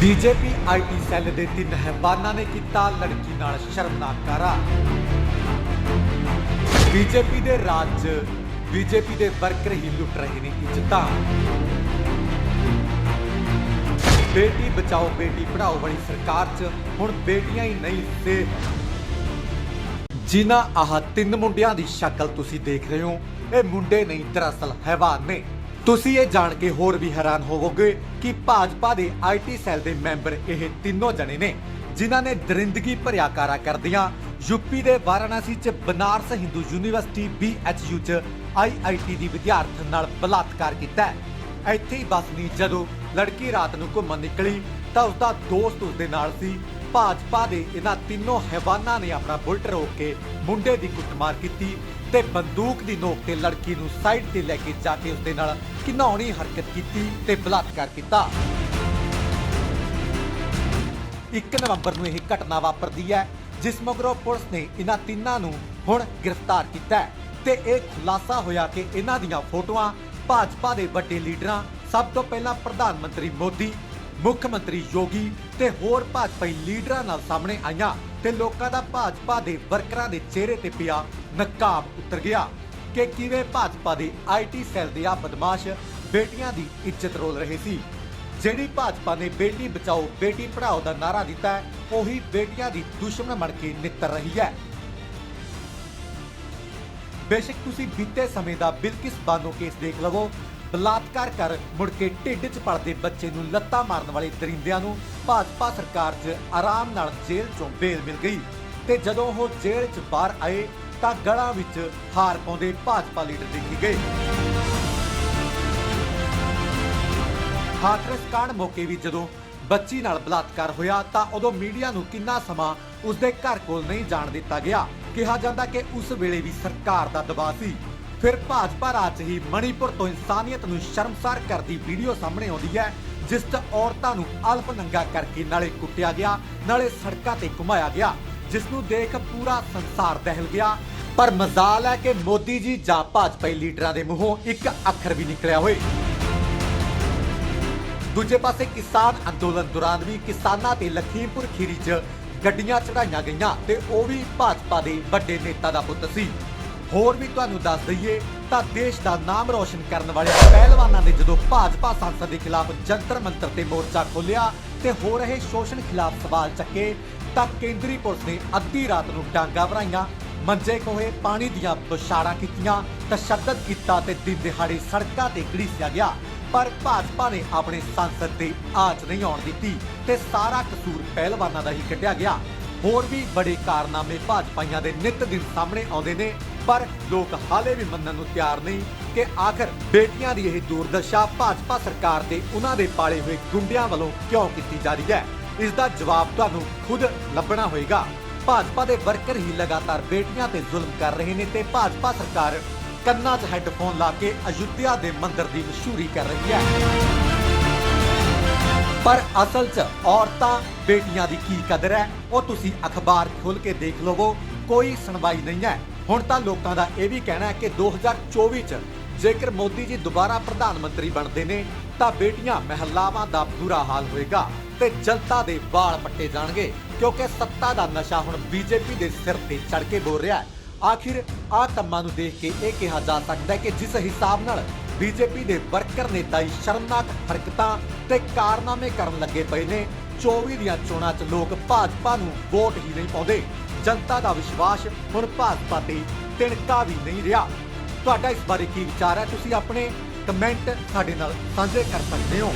BJP IT cell ਦੇ ਤਿੰਨ ਹੈਵਾਨਾਂ ਨੇ ਕੀਤਾ ਲੜਕੀ ਨਾਲ ਸ਼ਰਮਨਾਕ ਕਾਰਾ। ਬੀਜੇਪੀ ਦੇ ਰਾਜ 'ਚ ਬੀਜੇਪੀ ਦੇ ਵਰਕਰ ਹੀ ਲੁੱਟ ਰਹੇ ਨੇ ਇੱਜ਼ਤਾਂ। ਬੇਟੀ ਬਚਾਓ, ਬੇਟੀ ਪੜਾਓ ਵਾਲੀ ਸਰਕਾਰ 'ਚ ਹੁਣ ਬੇਟੀਆਂ ਹੀ ਨਹੀਂ ਸੇਫ ਜਿਨ੍ਹਾਂ ਆਹ ਤਿੰਨ ਮੁੰਡਿਆਂ ਦੀ ਸ਼ਕਲ ਤੁਸੀਂ ਦੇਖ ਰਹੇ ਹੋ, ਇਹ ਮੁੰਡੇ ਨਹੀਂ, ਦਰਅਸਲ ਹੈਵਾਨ ਨੇ। ਤੁਸੀਂ ਇਹ ਜਾਣ ਕੇ ਹੋਰ ਵੀ ਹੈਰਾਨ ਹੋਵੋਗੇ ਕਿ ਭਾਜਪਾ ਦੇ ਆਈਟੀ ਸੈੱਲ ਦੇ ਮੈਂਬਰ ਇਹ ਤਿੰਨੋਂ ਜਣੇ ਨੇ, ਜਿਨ੍ਹਾਂ ਨੇ ਦਰਿੰਦਗੀ ਭਰਿਆ ਕਾਰਾ ਕਰਦਿਆਂ। ਯੂਪੀ ਦੇ ਵਾਰਾਣਸੀ 'ਚ ਬਨਾਰਸ ਹਿੰਦੂ ਯੂਨੀਵਰਸਿਟੀ BHU 'ਚ IIT ਦੀ ਵਿਦਿਆਰਥਣ ਨਾਲ ਬਲਾਤਕਾਰ ਕੀਤਾ ਹੈ। ਇੱਥੇ ਹੀ ਬਸ ਨਹੀਂ, ਜਦੋਂ ਲੜਕੀ ਰਾਤ ਨੂੰ ਘੁੰਮਣ ਨਿਕਲੀ, ਤਾਂ ਉਸਦਾ ਦੋਸਤ ਉਸਦੇ ਨਾਲ ਸੀ। ਭਾਜਪਾ ਦੇ ਇਹਨਾਂ ਤਿੰਨੋਂ ਹੈਵਾਨਾਂ ਨੇ ਆਪਣਾ ਬੁਲਟ ਰੋਕ ਕੇ ਮੁੰਡੇ ਦੀ ਕੁੱਟਮਾਰ ਕੀਤੀ। ਤੇ ਬੰਦੂਕ ਦੀ ਨੋਕ ਤੇ ਲੜਕੀ ਨੂੰ ਸਾਈਡ ਤੇ ਲੈ ਕੇ ਜਾ ਕੇ ਉਸਦੇ ਨਾਲ ਘਿਨਾਉਣੀ ਹਰਕਤ ਕੀਤੀ ਤੇ ਬਲਾਤਕਾਰ ਕੀਤਾ। 1 ਨਵੰਬਰ ਨੂੰ ਇਹ ਘਟਨਾ ਵਾਪਰਦੀ ਹੈ, ਜਿਸ ਮਗਰੋਂ ਪੁਲਿਸ ਨੇ ਇਹਨਾਂ ਤਿੰਨਾਂ ਨੂੰ ਹੁਣ ਗ੍ਰਿਫਤਾਰ ਕੀਤਾ ਹੈ ਤੇ ਇਹ ਖੁਲਾਸਾ ਹੋਇਆ ਕਿ ਇਹਨਾਂ ਦੀਆਂ ਫੋਟੋਆਂ ਭਾਜਪਾ ਦੇ ਵੱਡੇ ਲੀਡਰਾਂ, ਸਭ ਤੋਂ ਪਹਿਲਾਂ ਪ੍ਰਧਾਨ ਮੰਤਰੀ ਮੋਦੀ ਮੁੱਖ ਮੰਤਰੀ ਯੋਗੀ ਤੇ ਹੋਰ ਭਾਜਪਾਈ ਲੀਡਰਾਂ ਨਾਲ ਸਾਹਮਣੇ ਆਈਆਂ ਤੇ ਲੋਕਾਂ ਦਾ ਭਾਜਪਾ ਦੇ ਵਰਕਰਾਂ ਦੇ ਚਿਹਰੇ ਤੇ ਪਿਆ ਨਕਾਬ ਉਤਰ ਗਿਆ ਕਿ ਕਿਵੇਂ ਭਾਜਪਾ ਦੇ ਆਈਟੀ ਸੈੱਲ ਦੇ ਆ ਬਦਮਾਸ਼ ਬੇਟੀਆਂ ਦੀ ਇੱਜ਼ਤ ਰੋਲ ਰਹੇ ਸੀ। ਜਿਹੜੀ ਭਾਜਪਾ ਨੇ ਬੇਟੀ ਬਚਾਓ, ਬੇਟੀ ਪੜਾਓ ਦਾ ਨਾਰਾ ਦਿੱਤਾ ਹੈ, ਉਹੀ ਬੇਟੀਆਂ ਦੀ ਦੁਸ਼ਮਣ ਬਣ ਕੇ ਨਿੱਤਰ ਰਹੀ ਹੈ। ਬੇਸ਼ੱਕ ਤੁਸੀਂ ਬੀਤੇ ਸਮੇਂ ਦਾ ਬਿਲਕਿਸ ਬਾਨੋ ਕੇਸ ਦੇਖ ਲਵੋ ਬਲਾਤਕਾਰ ਕਰ ਮੁੜ ਕੇ ਢਿੱਡ 'ਚ ਪਲਦੇ ਬੱਚੇ ਨੂੰ ਲੱਤਾਂ ਮਾਰਨ ਵਾਲੇ ਦਰਿੰਦਿਆਂ ਨੂੰ ਭਾਜਪਾ ਸਰਕਾਰ 'ਚ ਆਰਾਮ ਨਾਲ ਜੇਲ੍ਹ 'ਚੋਂ ਬੇਲ ਮਿਲ ਗਈ। ਤੇ ਜਦੋਂ ਉਹ ਜੇਲ੍ਹ 'ਚ ਬਾਹਰ ਆਏ ਤਾਂ ਗਲਾਂ ਵਿੱਚ ਹਾਰ ਪਾਉਂਦੇ ਭਾਜਪਾ ਲੀਡਰ ਦੇਖੇ ਗਏ। ਹਾਥਰਸ ਕਾਂਡ ਮੌਕੇ ਵੀ ਜਦੋਂ ਬੱਚੀ ਨਾਲ ਬਲਾਤਕਾਰ ਹੋਇਆ ਤਾਂ ਉਦੋਂ ਮੀਡੀਆ ਨੂੰ ਕਿੰਨਾ ਸਮਾਂ ਉਸਦੇ ਘਰ ਕੋਲ ਨਹੀਂ ਜਾਣ ਦਿੱਤਾ ਗਿਆ। ਕਿਹਾ ਜਾਂਦਾ ਕਿ ਉਸ ਵੇਲੇ ਵੀ ਸਰਕਾਰ ਦਾ ਦਬਾਅ ਸੀ। ਫਿਰ ਭਾਜਪਾ ਰਾਜ ਹੀ ਮਣੀਪੁਰ ਤੋਂ ਇਨਸਾਨੀਅਤ ਨੂੰ ਸ਼ਰਮਸਾਰ ਕਰਦੀ ਵੀਡੀਓ ਸਾਹਮਣੇ ਆਉਂਦੀ ਹੈ, ਜਿਸ 'ਚ ਔਰਤਾਂ ਨੂੰ ਅਲਪ ਨੰਗਾ ਕਰਕੇ ਨਾਲੇ ਕੁੱਟਿਆ ਗਿਆ, ਨਾਲੇ ਸੜਕਾਂ ਤੇ ਘੁਮਾਇਆ ਗਿਆ, ਜਿਸ ਨੂੰ ਦੇਖ ਪੂਰਾ ਸੰਸਾਰ ਦਹਿਲ ਗਿਆ। ਪਰ ਮਜ਼ਾਲ ਹੈ ਕਿ ਮੋਦੀ ਜੀ ਜਾਂ ਭਾਜਪਾਈ ਲੀਡਰਾਂ ਦੇ ਮੂੰਹੋਂ ਇੱਕ ਅੱਖਰ ਵੀ ਨਿਕਲਿਆ ਹੋਏ। ਦੂਜੇ ਪਾਸੇ ਕਿਸਾਨ ਅੰਦੋਲਨ ਦੌਰਾਨ ਵੀ ਕਿਸਾਨਾਂ ਤੇ ਲਖੀਮਪੁਰ ਖੀਰੀ 'ਚ ਗੱਡੀਆਂ ਚੜਾਈਆਂ ਗਈਆਂ ਤੇ ਉਹ ਵੀ ਭਾਜਪਾ ਦੇ ਵੱਡੇ ਨੇਤਾ ਦਾ ਪੁੱਤ ਸੀ। ਹੋਰ ਵੀ ਤੁਹਾਨੂੰ ਦੱਸ ਦਈਏ ਤਾਂ ਦੇਸ਼ ਦਾ ਨਾਮ ਰੌਸ਼ਨ ਕਰਨ ਵਾਲੇ ਪਹਿਲਵਾਨਾਂ ਨੇ ਜਦੋਂ ਭਾਜਪਾ ਸੰਸਦ ਦੇ ਖਿਲਾਫ ਜੰਤਰ ਮੰਤਰ ਤੇ ਮੋਰਚਾ ਖੋਲ੍ਹਿਆ ਤੇ ਹੋ ਰਹੇ ਸ਼ੋਸ਼ਣ ਖਿਲਾਫ ਸਵਾਲ ਚੱਕੇ ਤਾਂ ਕੇਂਦਰੀ ਪੁਲਿਸ ਨੇ ਅੱਧੀ ਰਾਤ ਨੂੰ ਡਾਂਗਾ ਭਰਾਈਆਂ, ਮੰਜੇ ਕੋਹੇ, ਪਾਣੀ ਦੀਆਂ ਬੁਛਾੜਾਂ ਕੀਤੀਆਂ, ਤਸ਼ੱਦਦ ਕੀਤਾ ਤੇ ਦਿਨ ਦਿਹਾੜੇ ਸੜਕਾਂ ਤੇ ਘੜੀਸਿਆ ਗਿਆ। ਪਰ ਭਾਜਪਾ ਨੇ ਆਪਣੇ ਸੰਸਦ ਦੇ ਆਚ ਨਹੀਂ ਆਉਣ ਦਿੱਤੀ ਤੇ ਸਾਰਾ ਕਸੂਰ ਪਹਿਲਵਾਨਾਂ ਦਾ ਹੀ ਕੱਢਿਆ ਗਿਆ। ਹੋਰ ਵੀ ਬੜੇ ਕਾਰਨਾਮੇ ਭਾਜਪਾਈਆਂ ਦੇ ਨਿਤ ਦਿਨ ਸਾਹਮਣੇ ਆਉਂਦੇ ਨੇ, ਪਰ ਲੋਕ ਹਾਲੇ ਵੀ ਮੰਨਣ ਨੂੰ ਤਿਆਰ ਨਹੀਂ ਕਿ ਆਖਰ ਬੇਟੀਆਂ ਦੀ ਇਹ ਦੁਰਦਸ਼ਾ ਭਾਜਪਾ ਸਰਕਾਰ ਦੇ ਉਹਨਾਂ ਦੇ ਪਾਲੇ ਹੋਏ ਗੁੰਡਿਆਂ ਵੱਲੋਂ ਕਿਉਂ ਕੀਤੀ ਜਾ ਰਹੀ ਹੈ? ਇਸ ਦਾ ਜਵਾਬ ਤੁਹਾਨੂੰ ਖੁਦ ਲੱਭਣਾ ਹੋਏਗਾ। ਭਾਜਪਾ ਦੇ ਵਰਕਰ ਹੀ ਲਗਾਤਾਰ ਬੇਟੀਆਂ ਤੇ ਜ਼ੁਲਮ ਕਰ ਰਹੇ ਨੇ ਤੇ ਭਾਜਪਾ ਸਰਕਾਰ ਕੰਨਾਂ 'ਚ ਹੈੱਡਫੋਨ ਲਾ ਕੇ ਅਯੁੱਧਿਆ ਦੇ ਮੰਦਿਰ ਦੀ ਮਸ਼ਹੂਰੀ ਕਰ ਰਹੀ ਹੈ। ਪਰ ਅਸਲ 'ਚ ਔਰਤਾਂ ਬੇਟੀਆਂ ਦੀ ਕੀ ਕਦਰ ਹੈ? ਉਹ ਤੁਸੀਂ ਅਖਬਾਰ ਖੋਲ ਕੇ ਦੇਖ ਲਵੋ, ਕੋਈ ਸੁਣਵਾਈ ਨਹੀਂ ਹੈ। ਹੁਣ ਤਾਂ ਲੋਕਾਂ ਦਾ ਇਹ ਵੀ ਕਹਿਣਾ ਹੈ ਕਿ 2024 'ਚ ਜੇਕਰ ਮੋਦੀ ਜੀ ਦੁਬਾਰਾ ਪ੍ਰਧਾਨ ਮੰਤਰੀ ਬਣਦੇ ਨੇ, ਤਾਂ ਬੇਟੀਆਂ ਮਹਿਲਾਵਾਂ ਦਾ ਬੁਰਾ ਹਾਲ ਹੋਏਗਾ ਤੇ ਜਨਤਾ ਦੇ ਵਾਲ ਪੱਟੇ ਜਾਣਗੇ, ਕਿਉਂਕਿ ਸੱਤਾ ਦਾ ਨਸ਼ਾ ਹੁਣ ਬੀਜੇਪੀ ਦੇ ਸਿਰ ਤੇ ਚੜ ਕੇ ਬੋਲ ਰਿਹਾ ਹੈ। ਆਖਿਰ ਆ ਕੰਮਾਂ ਨੂੰ ਦੇਖ ਕੇ ਇਹ ਕਿਹਾ ਜਾ ਸਕਦਾ ਹੈ ਕਿ ਜਿਸ ਹਿਸਾਬ ਨਾਲ ਬੀਜੇਪੀ ਦੇ ਵਰਕਰ ਨੇਤਾ ਹੀ ਸ਼ਰਮਨਾਕ ਹਰਕਤਾਂ ਤੇ ਕਾਰਨਾਮੇ ਕਰਨ ਲੱਗੇ ਪਏ ਨੇ। 24 ਦੀਆਂ ਚੋਣਾਂ 'ਚ ਲੋਕ ਭਾਜਪਾ ਨੂੰ ਵੋਟ ਹੀ ਨਹੀਂ ਪਾਉਂਦੇ। ਜਨਤਾ ਦਾ ਵਿਸ਼ਵਾਸ ਹੁਣ ਭਾਜਪਾ ਤੇ ਤਿਣਕਾ ਵੀ ਨਹੀਂ ਰਿਹਾ। ਤੁਹਾਡਾ ਇਸ ਬਾਰੇ ਕੀ ਵਿਚਾਰ ਹੈ? ਤੁਸੀਂ ਆਪਣੇ ਕਮੈਂਟ ਸਾਡੇ ਨਾਲ ਸਾਂਝੇ ਕਰ ਸਕਦੇ ਹੋ।